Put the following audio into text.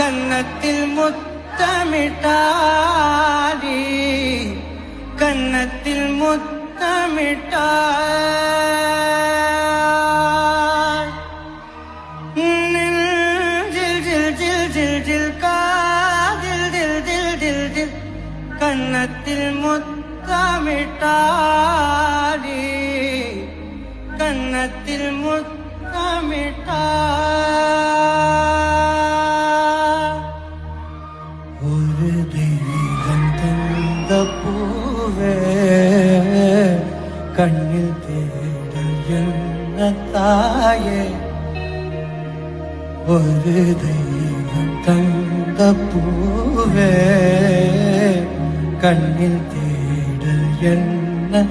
കന്നത്തിൽ മുത്തമിട്ട കന്നത്തിൽ മുത്തമിട്ട കന്നത്തിൽ മുത്തമിട്ടാടി കന്നത്തിൽ മുത്തമിട്ട ஒரு தெய்வம் தந்த பூவே கண்ணில் தேடல் என்ன தாயே? ஒரு தெய்வம் தந்த பூவே கண்ணில் தேடல் என்ன